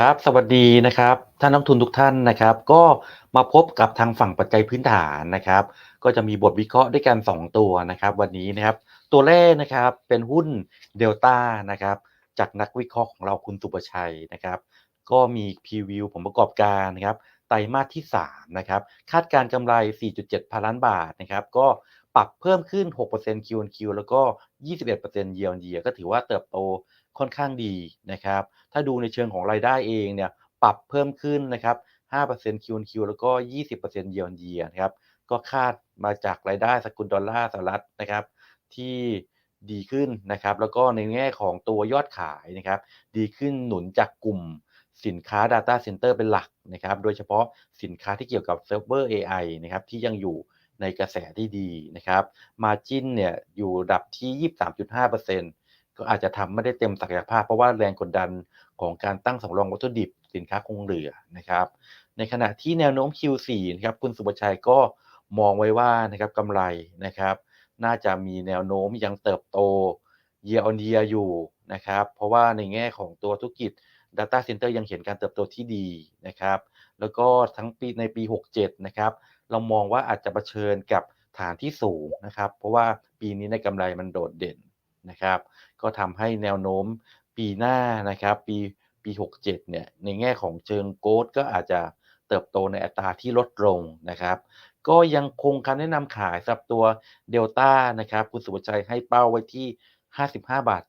ครับ สวัสดีนะครับท่านนักทุนทุกท่านนะครับ ก็มาพบกับทางฝั่งปัจจัยพื้นฐานนะครับ ก็จะมีบทวิเคราะห์ด้วยกัน 2 ตัวนะครับ วันนี้นะครับ ตัวแรกนะครับเป็นหุ้นเดลต้านะครับ จากนักวิเคราะห์ของเราคุณสุประชัยนะครับ ก็มีพรีวิวผลประกอบการนะครับไตรมาสที่3นะครับ คาดการกำไร 4.7 พันล้านบาทนะครับ ก็ปรับเพิ่มขึ้น 6% Q on Q แล้วก็ 21% Year on Year ก็ถือว่าเติบโต ค่อนข้างดีนะครับ ถ้าดูในเชิงของรายได้เองเนี่ยปรับเพิ่มขึ้นนะครับ5% Q&Q แล้วก็ 20% Year on Year นะครับ ก็คาดมาจากรายได้สกุลดอลลาร์สหรัฐนะครับ ที่ดีขึ้นนะครับ แล้วก็ในแง่ของตัวยอดขายนะครับ ดีขึ้นหนุนจากกลุ่มสินค้า Data Center เป็นหลักนะครับ โดยเฉพาะสินค้าที่เกี่ยวกับเซิร์ฟเวอร์ AI นะครับ ที่ยังอยู่ในกระแสที่ดีนะครับ Margin เนี่ยอยู่ดับที่ 23.5% ก็อาจจะทำไม่ได้เต็มศักยภาพ เพราะว่าแรงกดดันของการตั้งสำรองวัตถุดิบสินค้าคงเหลือนะครับ ในขณะที่แนวโน้ม Q4 นะครับคุณสุประชัยก็มองไว้ว่านะครับกำไรนะครับ น่าจะมีแนวโน้มยังเติบโต Year on Year อยู่นะครับ เพราะว่าในแง่ของตัวธุรกิจ Data Center ยังเห็นการเติบโตที่ดีนะครับ แล้วก็ทั้งปีในปี 67 นะครับ เรามองว่าอาจจะเผชิญกับฐานที่สูงนะครับ เพราะว่าปีนี้ในกำไรมันโดดเด่น นะครับ ก็ทำให้แนวโน้มปีหน้านะครับปีปี 67 เนี่ยในแง่ของเชิงโกดก็อาจจะเติบโตในอัตราที่ลดลงนะครับ ก็ยังคงคำแนะนำขายสำหรับตัวเดลต้านะครับคุณสุภชัยให้เป้าไว้ที่ 55 บาท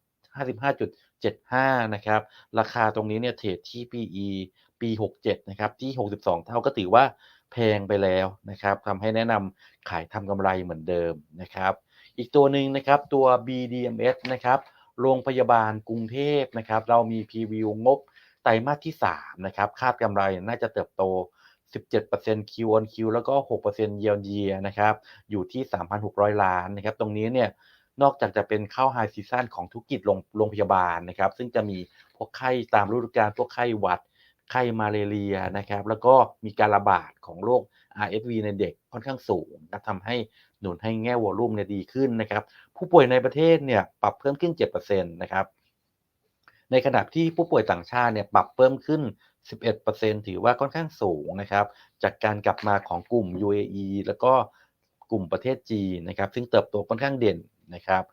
55.75 นะครับ ราคาตรงนี้เนี่ยเทรดที่ PE ปี 67 นะครับที่ 62 เท่าก็ถือว่าแพงไปแล้วนะครับทำให้แนะนำขายทำกำไรเหมือนเดิมนะครับ อีกตัวหนึ่งนะครับตัว BDMs นะครับโรงพยาบาลกรุงเทพนะครับเรามีพรีวิวงบไตรมาสที่3นะครับคาดกำไรน่าจะเติบโต 17% Q on Q แล้วก็ 6% Year on Year นะครับอยู่ที่ 3,600 ล้านนะครับตรงนี้เนี่ยนอกจากจะเป็นเข้า High Season ของธุรกิจโรงโรงพยาบาลนะครับ ซึ่งจะมีพวกไข้ตามฤดูกาลพวกไข้หวัด ไข้มาเลเรียนะครับ แล้วก็มีการระบาดของโรค RSV ในเด็กค่อนข้างสูงนะทำให้ หนุนให้แง่วอลุ่มเนี่ยดีขึ้นนะครับ ผู้ป่วยในประเทศเนี่ยปรับเพิ่มขึ้น 7%นะครับ ในขณะที่ผู้ป่วยต่างชาติเนี่ยปรับเพิ่มขึ้น 11%ถือว่าค่อนข้างสูงนะครับ จากการกลับมาของกลุ่ม UAE แล้วก็กลุ่มประเทศจีนนะครับ ซึ่งเติบโตค่อนข้างเด่นนะครับ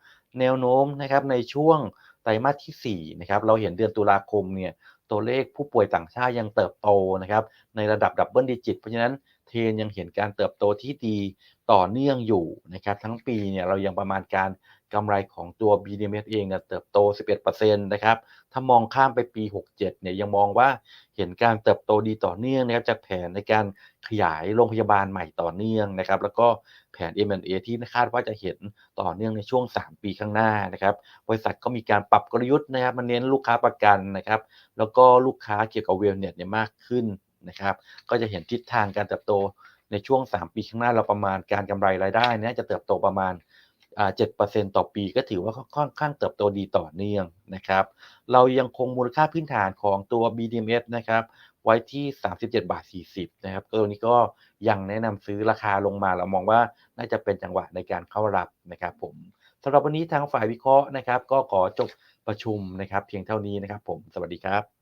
แนวโน้มนะครับในช่วงไตรมาสที่4นะครับเราเห็นเดือนตุลาคมเนี่ยตัวเลขผู้ป่วยต่างชาติยังเติบโตนะครับในระดับดับเบิลดิจิต เพราะฉะนั้น เทรนยังเห็นการเติบโตที่ดีต่อเนื่องอยู่นะครับทั้งปีเนี่ยเรายังประมาณการกำไรของตัว BDMs เองเนี่ยเติบโต 11%นะครับถ้ามองข้ามไปปี 67เนี่ยยังมองว่าเห็นการเติบโตดีต่อเนื่องนะครับจากแผนในการขยายโรงพยาบาลใหม่ต่อเนื่องนะครับแล้วก็แผน M&A ที่คาดว่าจะเห็นต่อเนื่องในช่วง 3 ปีข้างหน้านะครับบริษัทก็มีการปรับกลยุทธ์นะครับมาเน้นลูกค้าประกันนะครับแล้วก็ลูกค้าเกี่ยวกับเวลเน็ตเนี่ยมากขึ้น นะครับก็จะเห็นทิศทางการเติบโตในช่วง 3 ปีข้างหน้าเราประมาณการกำไรรายได้เนี่ยจะเติบโตประมาณอ่า7%ต่อปีก็ถือว่าค่อนข้างเติบโตดีต่อเนื่องนะครับเรายังคงมูลค่าพื้นฐานของตัว BDMs นะครับไว้ที่ 37 บาท 40 นะครับตัวนี้ก็ยังแนะนำซื้อราคาลงมา เรามองว่าน่าจะเป็นจังหวะในการเข้ารับนะครับผมสำหรับวันนี้ทางฝ่ายวิเคราะห์นะครับ ก็ขอจบประชุมนะครับ เพียงเท่านี้นะครับผม สวัสดีครับ